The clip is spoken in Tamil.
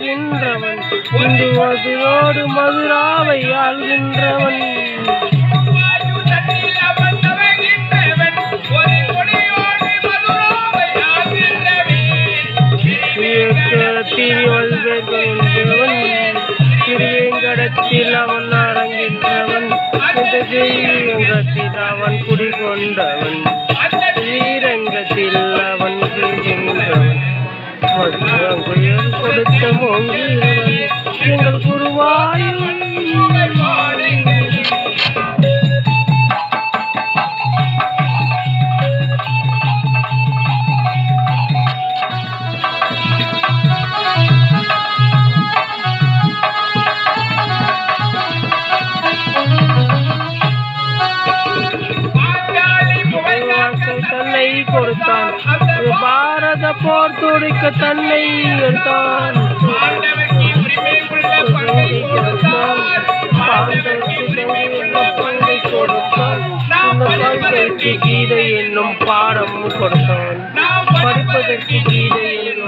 இந்து மதுரோடு மதுராவை ஆள்கின்றவன். திரியங்கடத்தில் அவன் அடங்கின்றவன் அவன் குடிகொண்டவன். ஸ்ரீரங்கத்தில் Amen. கொடுத்தான். பாரத போர் துடிக்க தன்னை எடுத்தான். கீதை என்னும் பாடம் கொடுத்தான். படிப்பதற்கு கீதை என்னும்